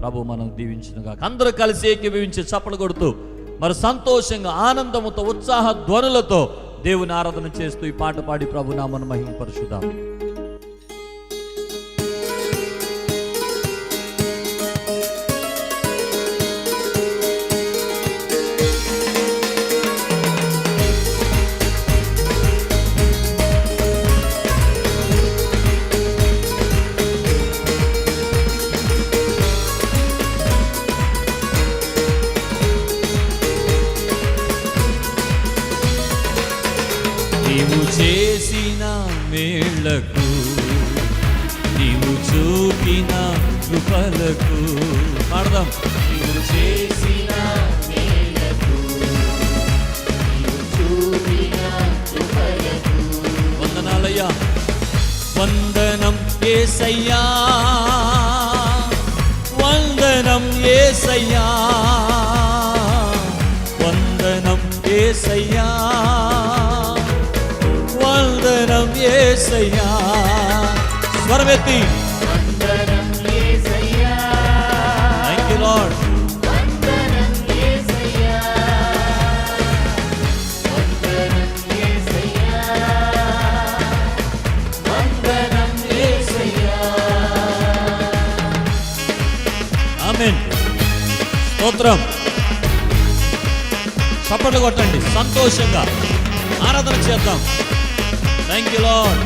ప్రభు మనం దీవించిన అందరూ కలిసి ఏకీభవించి చప్పలు కొడుతూ మరి సంతోషంగా ఆనందముతో ఉత్సాహ ధ్వనులతో దేవుని ఆరాధన చేస్తూ ఈ పాట పాడి ప్రభు నామను మేళ్ళకు నీవు చూపిన కృపలకు పాడదాం నీవు చేసిన మేళ్ళకు, నీవు చూపిన కృపలకు. వందనాలయ్యా వందనం ఏసయ్యా వందనం ఏసయ్యా వందనం ఏసయ్యా స్వరమెత్తి థ్యాంక్ యూ లార్డ్ స్తోత్రం చప్పట్లు కొట్టండి. సంతోషంగా ఆరాధన చేద్దాం. థ్యాంక్ యూ లాడ్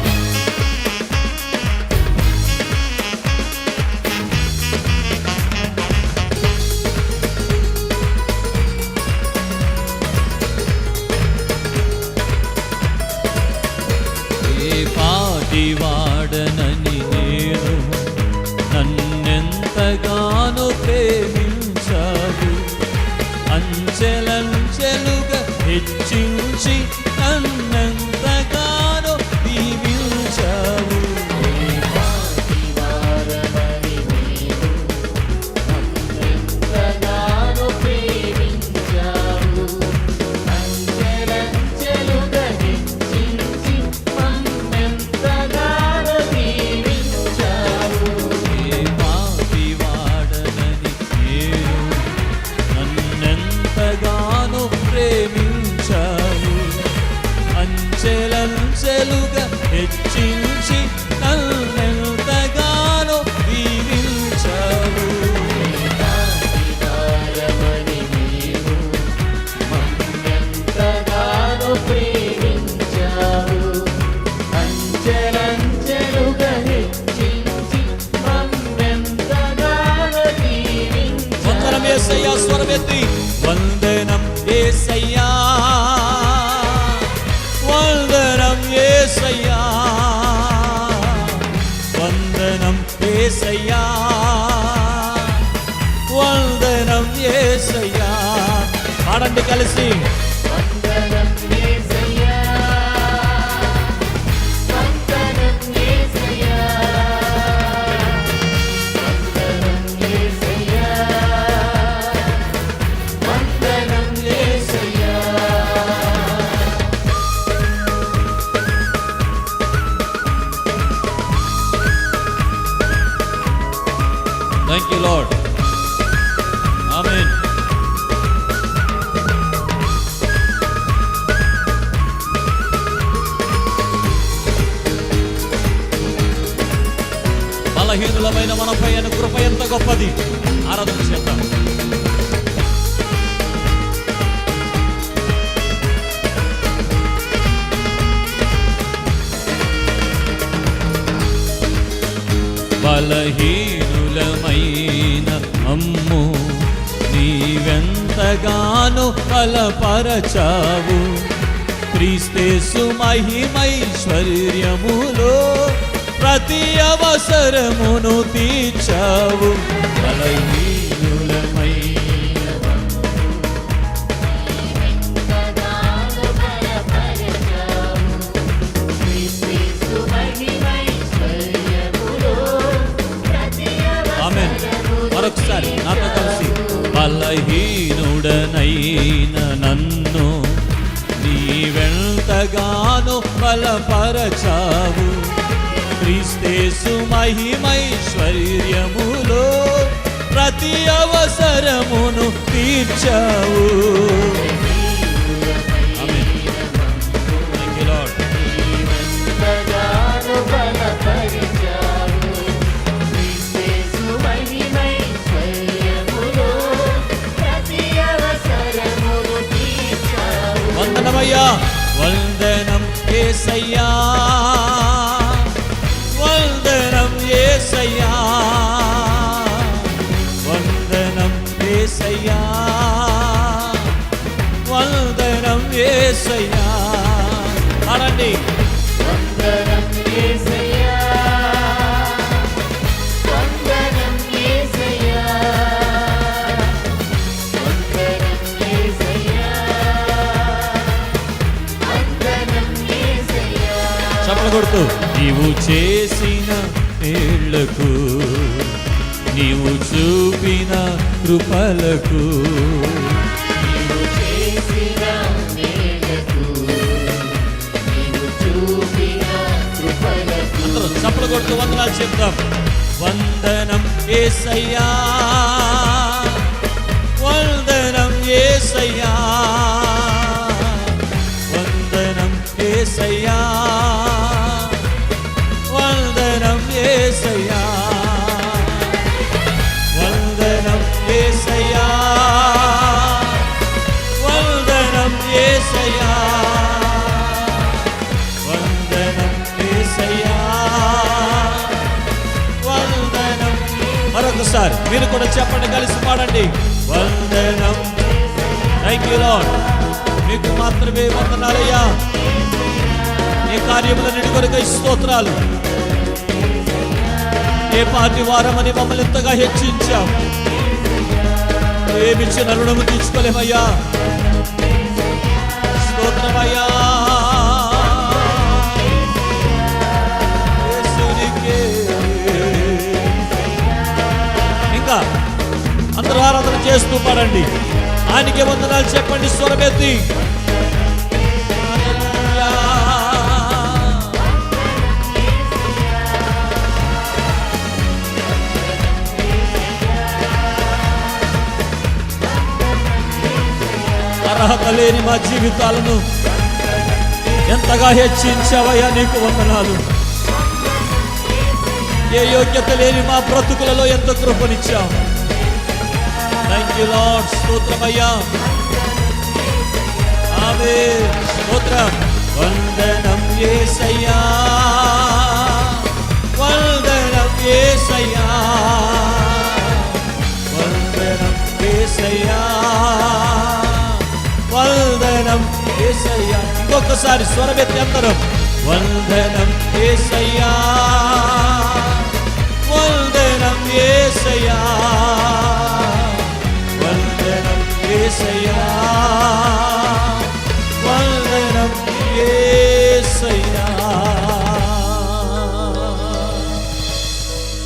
ప్రేమించావు అంచెల హెచ్చించి నన్నెంతగానో వందనం ఏసయ్యా వందనం ఏసయ్యా పాడండి థ్యాంక్ యూ లాడ్ ఆమేన్ బలహీనులమైన మనపై అని కృప ఎంత గొప్పది? ఆరాధన చేద్దాం. బలహీనులమైన అమ్ము. నీవెంతగానో ఫలపరచావు క్రీస్తేసు మహిమైశ్వర్యములో ప్రతి అవసరమును తీర్చావు. అలయ బలహీనుడనైన నన్ను నీవెంతగానో బలపరచావు. క్రీస్తేసు మహిమైశ్వర్యములో ప్రతి అవసరమును తీర్చావు. వందనమయ్యా వందనం ఏసయ్యా వందనం ఏసయ్యా వందనం ఏసయ్యా వందనం ఏసయ్యా అనండి చప్పలు కొడుతూ నీవు చేసిన మేళ్ళకు నీవు చూపిన కృపలకు. చప్పలు కొడుతూ వందనాలు చెప్తాం వందనం ఏసయ్యా వందనం ఏసయ్యా వందనం ఏసయ్యా ఒకసారి మీరు కూడా చెప్పండి కలిసి పాడండి. వందనం. థ్యాంక్ యూ లాడ్ మీకు మాత్రమే వందనాలయ్యా ఈ కార్యములన్నిటి కొరకు స్తోత్రాలు. ఏ పాటి వారమని మమ్మల్ని ఎంతగా హెచ్చించాం ఏమిచ్చిన రుణము తీసుకోలేమయ్యా. స్తోత్రమయ్యా. చేస్తూ పాడండి. ఆయనకి వందనాలు చెప్పండి స్వరమెత్తి. అర్హత లేని మా జీవితాలను ఎంతగా హెచ్చించావయ్యా నీకు వందనాలు. ఏ యోగ్యత లేని మా బ్రతుకులలో ఎంత కృపనిచ్చావు. థ్యాంక్ యూ లాడ్ స్తోత్రమయ్యా ఆవే స్తోత్రం వందనం యేసయ్యా వందనం యేసయ్యా వందనం యేసయ్యా వందనం యేసయ్యా ఇంకొకసారి స్వరమెత్తి అందరం. వందనం యేసయ్యా